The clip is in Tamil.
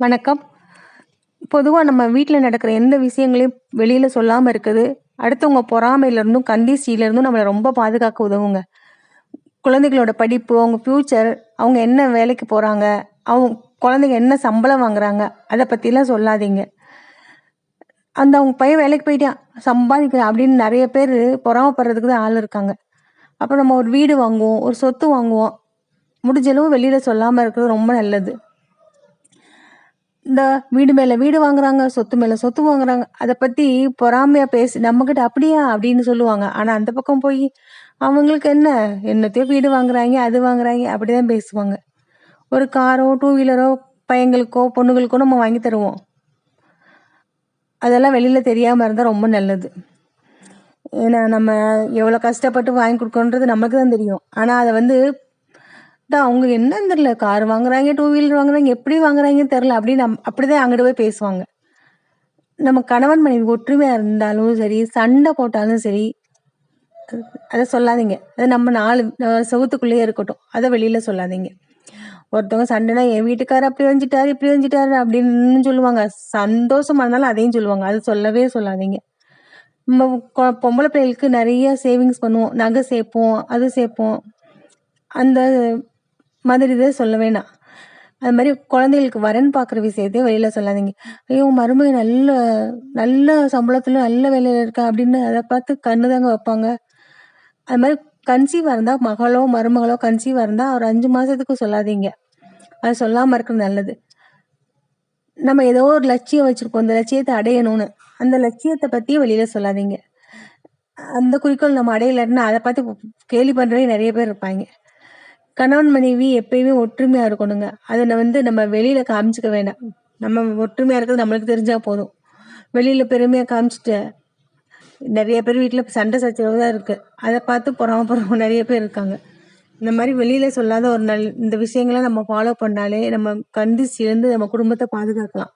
வணக்கம். பொதுவாக நம்ம வீட்டில் நடக்கிற எந்த விஷயங்களையும் வெளியில் சொல்லாமல் இருக்குது, அடுத்தவங்க பொறாமையிலேருந்தும் கந்திசியிலேருந்தும் நம்மளை ரொம்ப பாதுகாக்க உதவுங்க. குழந்தைகளோட படிப்பு, அவங்க ஃப்யூச்சர், அவங்க என்ன வேலைக்கு போகிறாங்க அவங்க குழந்தைங்க என்ன சம்பளம் வாங்குறாங்க, அதை பற்றிலாம் சொல்லாதீங்க. அந்த அவங்க பையன் வேலைக்கு போயிட்டான், சம்பாதிக்கிறான் அப்படின்னு நிறைய பேர் பொறாமப்படுறதுக்கு தான் ஆள் இருக்காங்க. அப்புறம் நம்ம ஒரு வீடு வாங்குவோம், ஒரு சொத்து வாங்குவோம். முடிஞ்ச அளவு சொல்லாமல் இருக்கிறது ரொம்ப நல்லது. இந்த வீடு மேல வீடு வாங்குறாங்க, சொத்து மேல சொத்து வாங்குறாங்க. அதை பத்தி பொறாமையா பேசி நம்மக்கிட்ட "அப்படியா?" அப்படின்னு சொல்லுவாங்க. ஆனா அந்த பக்கம் போய் அவங்களுக்கு என்ன? என்னத்தையோ வீடு வாங்குறாங்க அது வாங்குறாங்க அப்படிதான் பேசுவாங்க. ஒரு காரோ, டூ வீலரோ பையங்களுக்கோ, பொண்ணுங்களுக்கோ நம்ம வாங்கி தருவோம். அதெல்லாம் வெளியில தெரியாம இருந்தா ரொம்ப நல்லது. ஏன்னா நம்ம எவ்வளோ கஷ்டப்பட்டு வாங்கி கொடுக்கணுன்றது நமக்கு தான் தெரியும். ஆனா அதை வந்து தான் அவங்க என்னன்னு தெரியல. கார் வாங்குறாங்க டூ வீலர் வாங்குறாங்க, எப்படி வாங்குறாங்கன்னு தெரியல அப்படின்னு நம் அப்படிதான் அங்கிட்டு போய் பேசுவாங்க. நம்ம கணவன், மனைவி ஒற்றுமையா இருந்தாலும் சரி, சண்டை போட்டாலும் சரி, அத சொல்லாதீங்க. அது நம்ம 4 அ செவுத்துக்குள்ளேயே இருக்கட்டும். அத வெளியில சொல்லாதீங்க. ஒருத்தவங்க சண்டைனா, "என் வீட்டுக்காரர் அப்படி வந்துட்டாரு, இப்படி வந்துட்டாரு" அப்படின்னு சொல்லுவாங்க. சந்தோஷமா இருந்தாலும் அதையும் சொல்லுவாங்க. அது சொல்லவே சொல்லாதீங்க. நம்ம கொ பொம்பள பிள்ளைகளுக்கு நெறைய சேவிங்ஸ் பண்ணுவோம். நகை சேர்ப்போம், அது சேர்ப்போம். அந்த மாதிரி இதை சொல்ல வேணாம். அது மாதிரி குழந்தைகளுக்கு வரன் பார்க்குற விஷயத்தையும் வெளியில் சொல்லாதீங்க. "ஐயோ! உன் மருமக நல்ல நல்ல சம்பளத்தில் நல்ல வேலையில் இருக்கா" அப்படின்னு அதை பார்த்து கண்ணு தாங்க வைப்பாங்க. அது மாதிரி கன்சீவாக இருந்தால் மகளோ, மருமகளோ கன்சீவாக இருந்தால் ஒரு அஞ்சு மாதத்துக்கு சொல்லாதீங்க. அது சொல்லாமல் இருக்கிறது நல்லது. நம்ம ஏதோ ஒரு லட்சியம் வச்சுருக்கோம் இந்த லட்சியத்தை அடையணும்னு. அந்த லட்சியத்தை பற்றியும் வெளியில் சொல்லாதீங்க. அந்த குறிக்கோள் நம்ம அடையலைன்னா அதை பார்த்து கேலி பண்றவங்க நிறைய பேர் இருப்பாங்க கணவன், மனைவி எப்பயுமே ஒற்றுமையா இருக்கணுங்க. அதை வந்து நம்ம வெளியில காமிச்சுக்க வேண்டாம். நம்ம ஒற்றுமையா இருக்கிறது நம்மளுக்கு தெரிஞ்சா போதும். வெளியில பெருமையா காமிச்சுட்டு, நிறைய பேர் வீட்டில் சண்டை சச்சரவு தான் இருக்கு. அதை பார்த்து பொறாமப்படுறவங்க நிறைய பேர் இருக்காங்க. இந்த மாதிரி வெளியில சொல்லாத ஒரு நல் இந்த விஷயங்களை நம்ம ஃபாலோ பண்ணாலே, நம்ம கண்டு சேர்ந்து நம்ம குடும்பத்தை பாதுகாக்கலாம்.